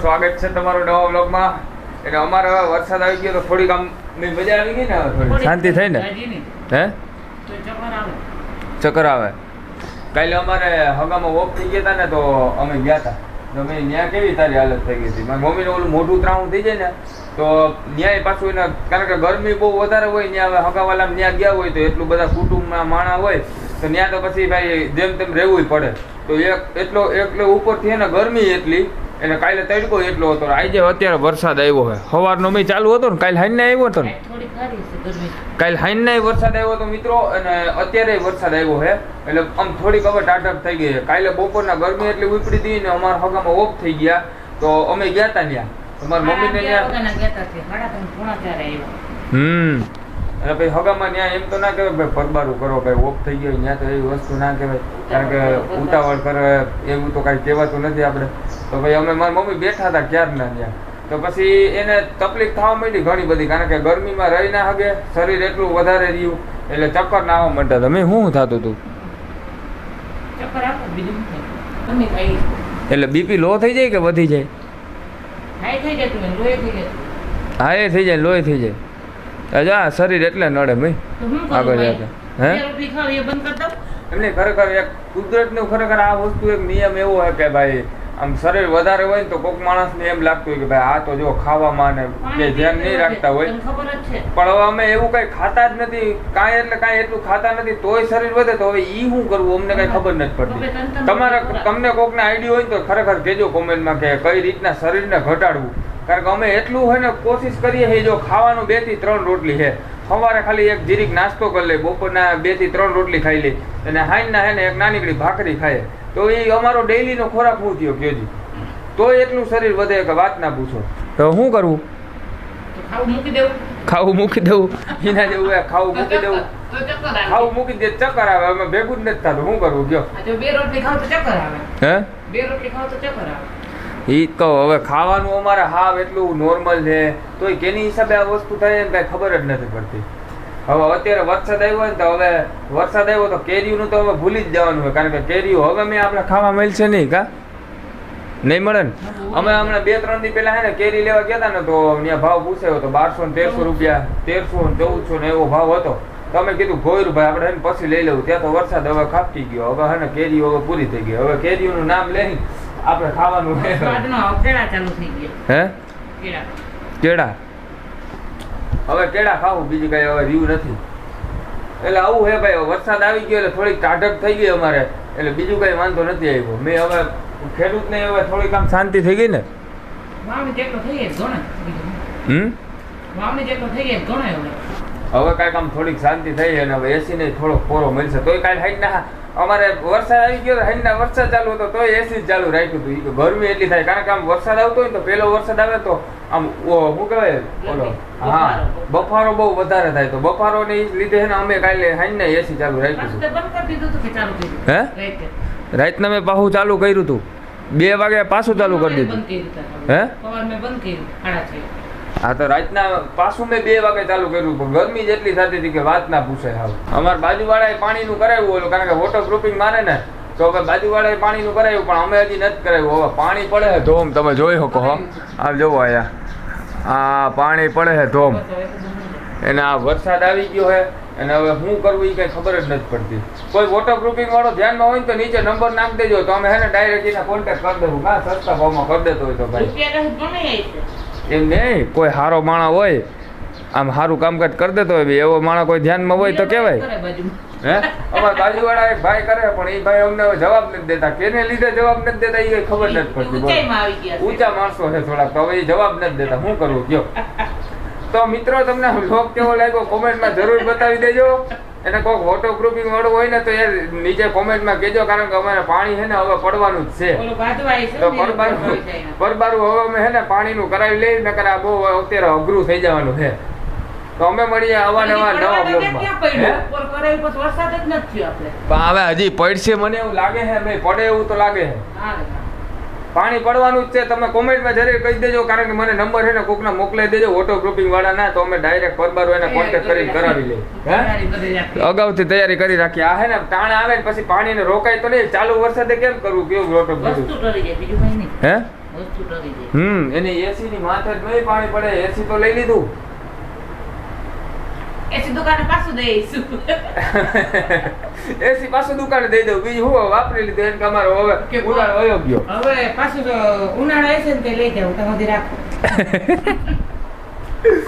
સ્વાગત છે તમારું નવા બ્લોગમાં એટલે અમારે હવે વરસાદ આવી ગયો તો થોડીક આમ મજા આવી ગઈ ને થોડી શાંતિ થઈ ને? હે? ચક્કર આવે. કાલે અમારે હગામાં વોક થઈ ગયા હતા ને તો અમે ગયા હતા તો મેં ત્યાં કેવી તારી હાલત થઈ ગઈ હતી? મારી મમ્મીને ઓલું મોઢું ત્રાણું થઈ જાય ને તો ન્યાય પાછું એને કારણ કે ગરમી બહુ વધારે હોય ત્યાં હવે હગાવાલા ત્યાં ગયા હોય તો એટલું બધા કુટુંબના માણા હોય તો ત્યાં તો પછી ભાઈ જેમ તેમ રહેવું પડે. તો એક એટલો એટલે ઉપરથી એને ગરમી એટલી એટલે કાલે તડકો એટલો હતો આજે અત્યારે વરસાદ આવ્યો હોય સવારનો મેં ચાલુ હતો ને કાલે હાઈને આવ્યો હતો ને. કાલ હાઈને વરસાદ આવ્યો તો મિત્રો અને અત્યારે વરસાદ આવ્યો છે. એટલે આમ થોડીક હવે ટાટક થઈ ગઈ છે. કાલે બપોરના ગરમી એટલી ઉપડી હતી ને અમારા હગામાં ઓફ થઈ ગયા. તો અમે ગયા હતા ત્યાં તમારી મમ્મીને ત્યાં હમ. અને પછી હગામાં ત્યાં એમ તો ના કહેવાય ભાઈ પરબારું કરો ભાઈ ઓફ થઈ ગયો ત્યાં તો એવી વસ્તુ ના કહેવાય. કારણ કે ઉતાવળ કરે એવું તો કાંઈ કહેવાતું નથી આપણે. તો ભાઈ અમે મારી મમ્મી બેઠા હતા ક્યારના ત્યાં. તો પછી એને તકલીફ થવા માંડી ઘણી બધી કારણ કે ગરમીમાં રહી ના હગે શરીર એટલું વધારે રહ્યું એટલે ચક્કર ના આવવા માંડતા તમે શું થતું હતું એટલે બીપી લો થઈ જાય કે વધી જાય? હા એ થઈ જાય લોહી થઈ જાય. અજા શરીર એટલે નડે ભાઈ. આગળ જતા હે? એમને ખરેખર એક કુદરતનું ખરેખર આ વસ્તુ એક નિયમ એવો હે કે ભાઈ આમ શરીર વધારે હોય ને તો કોઈક માણસને એમ લાગતું હોય કે ભાઈ આ તો જો ખાવામાં ને કે ધ્યાન નહીં રાખતા હોય. પણ હવે અમે એવું કઈ ખાતા જ નથી કાંઈ એટલે કાંઈ એટલું ખાતા નથી તોય શરીર વધે તો હવે ઈ શું કરવું? અમને કઈ ખબર નથી પડતી. તમારા તમને કોકને આઈડિયા હોય ને તો ખરેખર કહેજો કોમેન્ટમાં કે કઈ રીતના શરીરને ઘટાડવું. કારણ કે અમે એટલું હોય ને કોશિશ કરીએ છીએ જો ખાવાનું બેથી ત્રણ રોટલી છે. સવારે ખાલી એક જીરીક નાસ્તો કરી લે બપોરના બેથી ત્રણ રોટલી ખાઈ લે. અને હાઈના હે ને એક નાનીકડી ભાખરી ખાય. તો એ અમારો ડેઈલીનો ખોરાક હું થયો કયોજી તોય એટલું શરીર વધે કે વાત ના પૂછો. તો શું કરવું ખાવું મૂકી દેવું. એના જેવું ખાવું મૂકી દેવું. ખાવું મૂકી દે ચક્કર આવે. અમે ભેગું જ નથી થતું. શું કરવું કયો? બે રોટલી ખાવ તો ચક્કર આવે. હે? બે રોટલી ખાવ તો ચક્કર આવે. ઈ તો હવે ખાવાનું અમારે હાવ એટલું નોર્મલ છે. તોય કેની હિસાબે આ વસ્તુ થાય એમ કાંઈ ખબર જ નથી પડતી. હવે અત્યારે વરસાદ આવ્યો ને તો હવે વરસાદ આવ્યો તો કેરીનું તો હવે ભૂલી જ જવાનું હોય કારણ કે કેરીઓ હવે મેં આપણે ખાવા મળશે નહીં કા? નહીં મળે ને? અમે હમણાં બે ત્રણ દી પહેલા હે ને કેરી લેવા ગયા હતા ને તો ત્યાં ભાવ પૂછાયો હતો બારસો ને તેરસો રૂપિયા તેરસો ને ચૌદસો ને એવો ભાવ હતો. તો અમે કીધું ગોયરું ભાઈ આપણે એને પછી લઈ લેવું ત્યાં તો વરસાદ હવે ખાપટી ગયો. હવે હે ને કેરીઓ હવે પૂરી થઈ ગઈ. હવે કેરીઓનું નામ લઈ આપણે ખાવાનું હે. કેળા ચાલુ થઈ ગયા હે કેળા કેળા હવે કેળા ખાવું બીજું કઈ હવે રહ્યું નથી. એટલે આવું હે ભાઈ વરસાદ આવી ગયો એટલે થોડીક ટાઢક થઈ ગઈ અમારે. એટલે બીજું કઈ વાંધો નથી આવ્યો. મેં હવે ખેડૂતને હવે થોડીક આમ શાંતિ થઈ ગઈ ને? હમ? હવે. કાંઈક આમ થોડીક શાંતિ થઈ અને હવે એસી ને થોડોક ફોરો મળશે. તોય કાલે હાઈટ ના અમારે વરસાદ આવી ગયો હાઈટ ના વરસાદ ચાલુ હતો તો એસી ચાલુ રાખ્યું હતું. કે ગરમી એટલી થાય કારણ કે આમ વરસાદ આવતો હોય તો પેલો વરસાદ આવે તો આમ શું કહેવાય? ઓલો હા બફારો. બહુ વધારે થાય તો. બફારો ને લીધે છે ને અમે કાલે હાઈટ ના એસી ચાલુ રાખ્યું હે. રાતના મેં પાછું ચાલુ કર્યું હતું. બે વાગે પાછું ચાલુ કરી દીધું. હે? બંધ કર્યું હા તો રાતના પાછું મેં બે વાગે ચાલુ કર્યું, પણ ગરમી જેટલી થતી હતી કે વાત ના પૂછે હાવ. અમારા બાજુવાળાએ પાણીનું કરાવ્યું ઓલું, કારણ કે વોટર પ્રૂફિંગ મારે ને, તો હવે બાજુવાળાએ પાણીનું કરાવ્યું, પણ અમે હજી નથી કરાવ્યું. હવે પાણી પડે છે ધોમ, તમે જોઈ શકો હો. આ જોવો અહીંયા. આ પાણી પડે છે ધોમ. એને આ વરસાદ આવી ગયો છે અને હવે શું કરવું એ કઈ ખબર જ નથી પડતી. કોઈ વોટર પ્રૂફિંગ વાળો ધ્યાનમાં હોય ને તો નીચે નંબર નાખી દેજો, તો અમે હે ને ડાયરેક્ટ એના કોન્ટેક્ટ કરી દેવું. હા સસ્તા ભાવમાં કરી દેતો હોય તો ભાઈ. એમ નહીં કોઈ સારો માણા હોય આમ સારું કામકાજ કરી દેતો હોય એવો માણા કોઈ ધ્યાનમાં હોય તો કહેવાય. હે? અમારા બાજુવાળા એક ભાઈ કરે પણ એ ભાઈ અમને જવાબ નથી દેતા. કેને લીધે જવાબ નથી દેતા એ ખબર નથી પડતી. ઊંચા માણસો છે થોડાક તો હવે એ જવાબ નથી દેતા. શું કરવું કયો? તો મિત્રો તમને લોક કેવો લાગ્યો? કોમેન્ટમાં જરૂર બતાવી દેજો. એને કોઈક વોટર પ્રૂફિંગ વાળું હોય ને તો યાર નીચે કોમેન્ટમાં કહેજો કારણ કે અમારે પાણી છે ને હવે પડવાનું જ છે. તો એ. પરબારું હવે અમે હે ને પાણીનું કરાવી લઈ નકર આ બહુ અત્યારે અઘરું થઈ જવાનું છે. તો અમે મળીએ અવાનવા નવા બ્લોગમાં હવે હજી પડશે મને એવું લાગે છે ભાઈ પડે એવું તો લાગે છે. પાણી પડવાનું જ છે. તમે કોમેન્ટમાં જરૂર કહી દેજો કારણ કે મને નંબર છે ને કોકના મોકલાઈ દેજો ઓટો ગ્રુપિંગ વાળા ના તો અમે ડાયરેક્ટ પરબારો એને કોન્ટેક્ટ કરીને કરાવી લઈએ. અગાઉથી તૈયારી કરી રાખી આ હે ને તાણ આવે ને પછી પાણી ને રોકાય તો નહીં. ચાલુ વરસાદે કેમ કરવું? કેવું ઓટો નહીં. હે? હમ એની એસી ની માથે જ નહીં પાણી પડે. એસી તો લઈ લીધું. એસી દુકાને પાછું દઈશું એસી પાછું દુકાને દઈ દઉં. બીજું હું વાપરી લીધું? એને કે અમારો હવે કે ઉનાળો વયો ગયો. હવે પાછું ઉનાળો એસે ને તે લઈ જાવ તમારી રાખો.